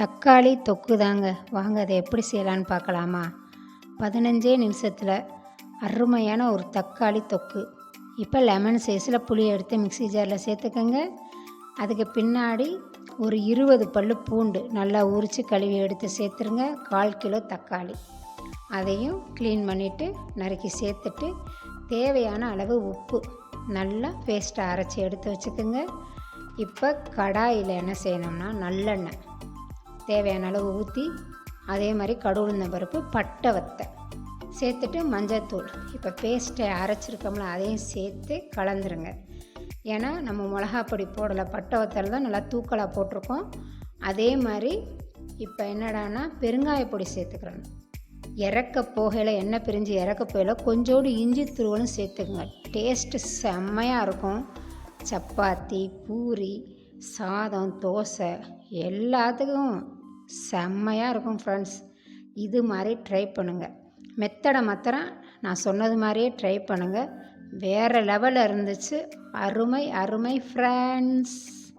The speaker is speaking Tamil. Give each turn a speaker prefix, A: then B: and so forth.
A: தக்காளி தொக்கு தாங்க. வாங்க அதை எப்படி செய்யலான்னு பார்க்கலாமா? பதினஞ்சே நிமிஷத்தில் அருமையான ஒரு தக்காளி தொக்கு. இப்போ லெமன் சைஸில் புளி எடுத்து மிக்ஸி ஜாரில் சேர்த்துக்கோங்க. அதுக்கு பின்னாடி ஒரு இருபது பல் பூண்டு நல்லா உரித்து கழுவி எடுத்து சேர்த்துருங்க. கால் கிலோ தக்காளி. அதையும் க்ளீன் பண்ணிவிட்டு நறுக்கி சேர்த்துட்டு தேவையான அளவு உப்பு நல்லா பேஸ்ட்டை அரைச்சி எடுத்து வச்சுக்கோங்க. இப்போ கடாயில் என்ன செய்யணும்னா நல்லெண்ணெய். தேவையான அளவு ஊற்றி அதே மாதிரி கடுகுளுந்த பருப்பு பட்டை வத்தை. சேர்த்துட்டு மஞ்சத்தூள் இப்போ பேஸ்ட்டை அரைச்சிருக்கோம்ல அதையும் சேர்த்து கலந்துருங்க. ஏன்னா நம்ம மிளகா பொடி போடலை பட்டை வத்தல் தான் நல்லா தூக்கலாக போட்டிருக்கோம். அதே மாதிரி இப்போ என்னடான்னா பெருங்காய பொடி சேர்த்துக்கிறோம் இறக்க போகையில் எண்ணெய் பிரிஞ்சு இறக்க போகையில் கொஞ்சோண்டு இஞ்சி துருவலும் சேர்த்துக்குங்க. டேஸ்ட்டு செம்மையாக இருக்கும். சப்பாத்தி பூரி சாதம் தோசை எல்லாத்துக்கும் செம்மையாக இருக்கும் ஃப்ரெண்ட்ஸ் இது மாதிரி ட்ரை பண்ணுங்கள் மெத்தடை மாத்திரம் நான் சொன்னது மாதிரியே ட்ரை பண்ணுங்கள் வேறு லெவலில் இருந்துச்சு. அருமை அருமை ஃப்ரெண்ட்ஸ்